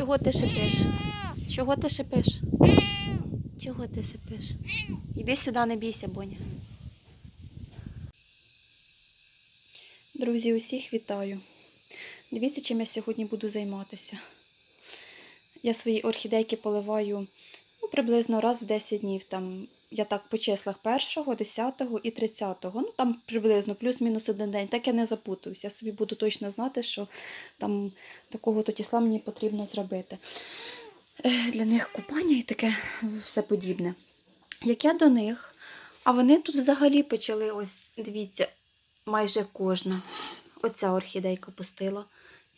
Чого ти шипиш? Чого ти шипиш? Чого ти шипиш? Іди сюди, не бійся, Боня. Друзі, усіх вітаю. Дивіться, чим я сьогодні буду займатися. Я свої орхідейки поливаю ну, приблизно раз в 10 днів. Там, я так по числах 1, 10 і 30. Ну там приблизно плюс-мінус один день. Так я не запутуюсь. Я собі буду точно знати, що там такого-то числа мені потрібно зробити. Е, Для них купання і таке все подібне. Як я до них, а вони тут взагалі почали, ось дивіться, майже кожна. Оця орхідейка пустила.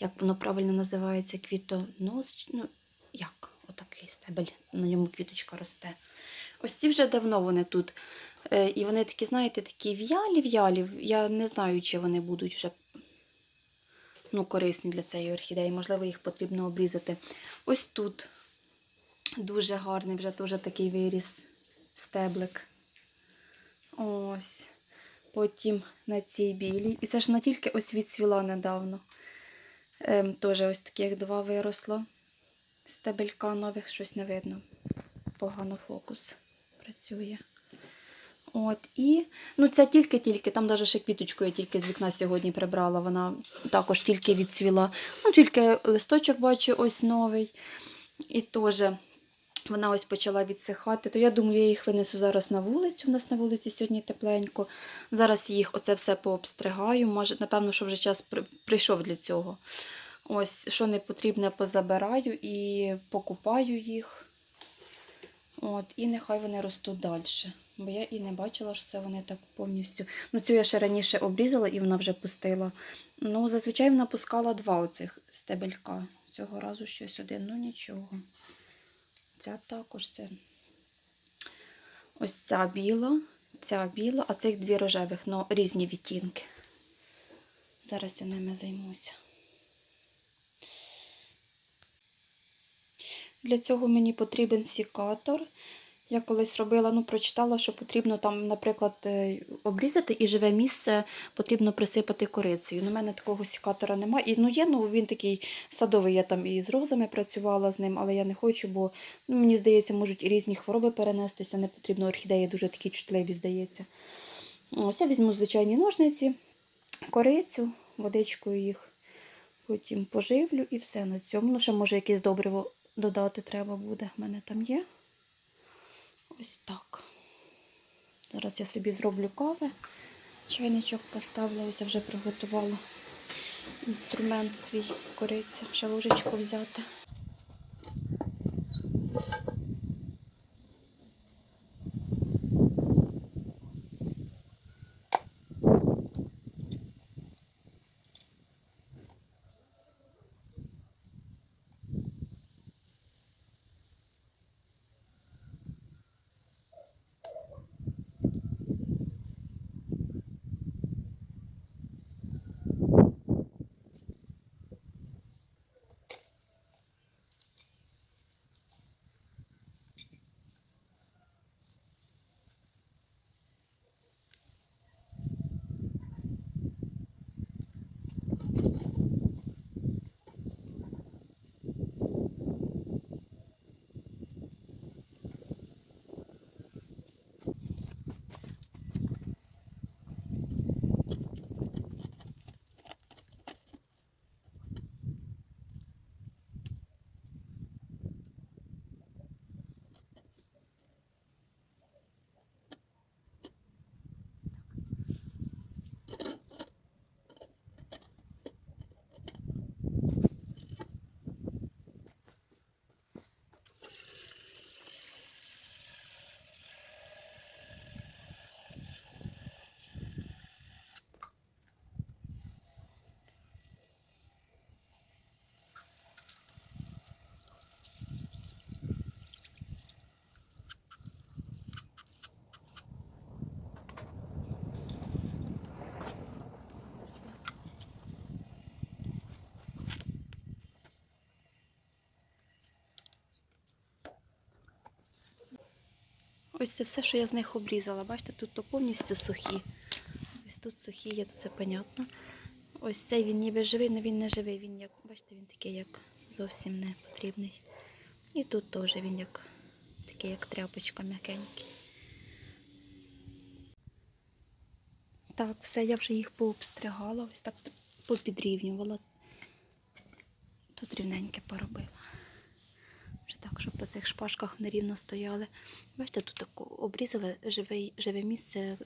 Як воно правильно називається, квітонос. Ну, як? Отакий стебель, на ньому квіточка росте. Ось ці вже давно вони тут. Е, І вони такі, знаєте, такі в'ялі-в'ялі. Я не знаю, чи вони будуть вже ну, корисні для цієї орхідеї. Можливо, їх потрібно обрізати. Ось тут дуже гарний, вже теж такий виріс стеблик. Ось. Потім на цій білій. І це ж вона тільки ось відцвіла недавно. Ем, теж ось таких два виросло. Стебелька нових щось не видно. Погано фокус працює. От, і ну це тільки-тільки, там навіть ще квіточку я тільки з вікна сьогодні прибрала. Вона також тільки відцвіла. Ну, тільки листочок бачу ось новий. І теж вона ось почала відсихати. То я думаю, я їх винесу зараз на вулицю. У нас на вулиці сьогодні тепленько. Зараз їх оце все пообстригаю. Може, напевно, що вже час прийшов для цього. Ось, що не потрібне, позабираю і покупаю їх. От, і нехай вони ростуть далі. Бо я і не бачила, що це вони так повністю. Ну, цю я ще раніше обрізала і вона вже пустила. Ну, зазвичай вона пускала два оцих стебелька. Цього разу щось один, ну нічого. Ця також це. Ось ця біла, ця біла, а цих дві рожевих, ну різні відтінки. Зараз я ними займуся. Для цього мені потрібен сікатор. Я колись робила, ну, прочитала, що потрібно там, наприклад, е, обрізати і живе місце потрібно присипати корицею. У мене такого сікатора немає. І ну є, ну він такий садовий, я там і з розами працювала з ним, але я не хочу, бо ну, мені здається, можуть і різні хвороби перенестися. Не потрібно орхідеї дуже такі чутливі, здається. Ось я візьму звичайні ножниці, корицю, водичкою їх потім поживлю і все на цьому. Ну, ще може якесь добриво додати треба буде. В мене там є. Ось так. Зараз я собі зроблю кави. Чайничок поставлю, ось я вже приготувала інструмент свій кориця, ще ложечку взяти. Ось це все, що я з них обрізала. Бачите, тут то повністю сухі. Ось тут сухі є, тут все понятно. Ось цей він ніби живий, але він не живий. Він як, бачите, він такий, як зовсім не потрібний. І тут теж він як такий, як тряпочка м'якенький. Так, все, я вже їх пообстригала, ось так попідрівнювала. Тут рівненьке поробила. Так, щоб по цих шпажках нерівно стояли. Бачите, тут тако обрізала живе, живе місце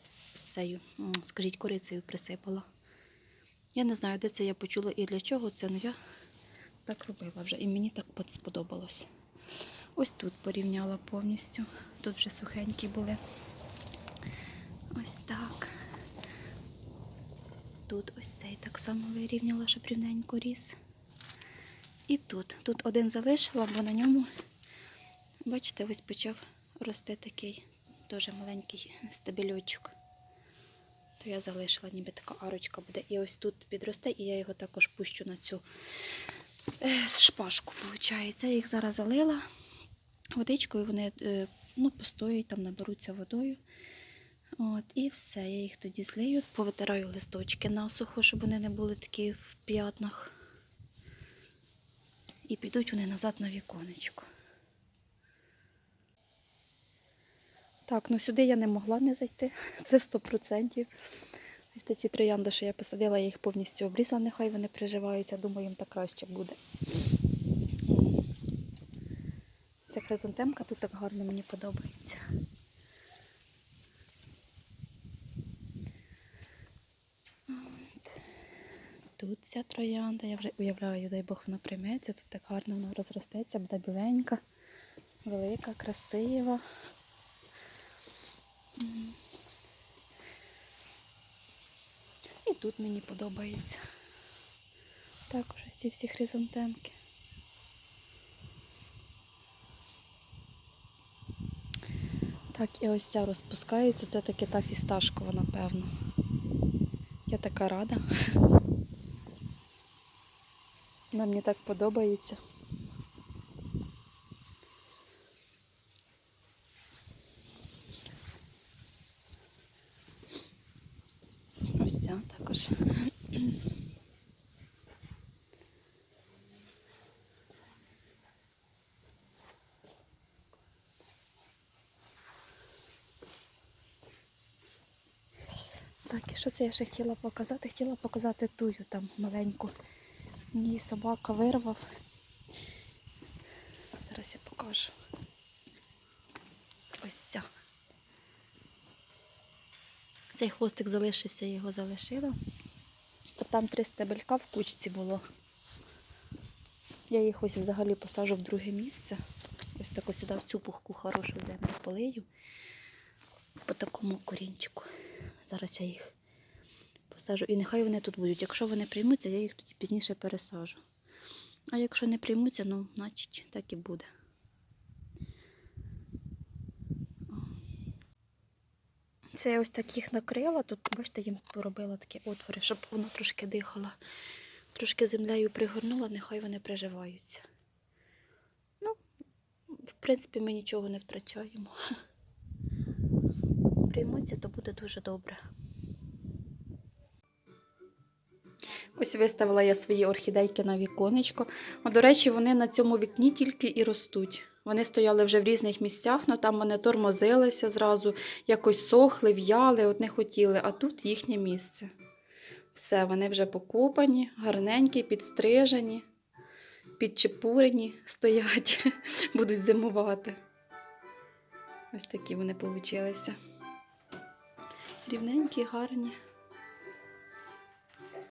цею, скажіть, корицею присипала. Я не знаю, де це я почула і для чого це, але я так робила вже. І мені так сподобалось. Ось тут порівняла повністю. Тут вже сухенькі були. Ось так. Тут ось цей так само вирівняла, щоб рівненько ріс. І тут. Тут один залишила, бо на ньому, бачите, ось почав рости такий дуже маленький стебельочок. То я залишила, ніби така арочка буде. І ось тут підросте, і я його також пущу на цю е, шпажку, виходить. Я їх зараз залила водичкою, вони е, ну, постоять, там наберуться водою. От, і все, я їх тоді злию, повитираю листочки насухо, щоб вони не були такі в п'ятнах. І підуть вони назад на віконечко. Так, ну сюди я не могла не зайти, це 100%. Ось ці троянди, що я посадила, я їх повністю обрізала, нехай вони приживаються, думаю, їм так краще буде. Ця хризантемка тут так гарно мені подобається. Тут ця троянда, я вже уявляю, дай Бог вона прийметься, тут так гарно вона розростеться, буде біленька, велика, красива. І тут мені подобається. Також ось ці всі хризантемки. Так, і ось ця розпускається, це таки та фісташкова, напевно. Я така рада. Вона мені так подобається. Ось ця також. Так, і що це я ще хотіла показати? Хотіла показати тую там маленьку. Її собака вирвав. Зараз я покажу. Ось ця. Цей хвостик залишився, я його залишила. От там три стебелька в кучці було. Я їх ось взагалі посажу в друге місце. Ось тако сюди в цю пухку хорошу землю полию. По такому корінчику. Зараз я їх посажу. І нехай вони тут будуть. Якщо вони приймуться, я їх тоді пізніше пересажу. А якщо не приймуться, ну, значить, так і буде. Це я ось так їх накрила. Тут, бачите, їм поробила такі отвори, щоб воно трошки дихало. Трошки землею пригорнула, нехай вони приживаються. Ну, в принципі, ми нічого не втрачаємо. Приймуться, то буде дуже добре. Ось виставила я свої орхідейки на віконечко. О, до речі, вони на цьому вікні тільки і ростуть. Вони стояли вже в різних місцях, але там вони тормозилися зразу, якось сохли, в'яли, от не хотіли, а тут їхнє місце. Все, вони вже покупані, гарненькі, підстрижені, підчепурені стоять, будуть зимувати. Ось такі вони получилися. Рівненькі, гарні.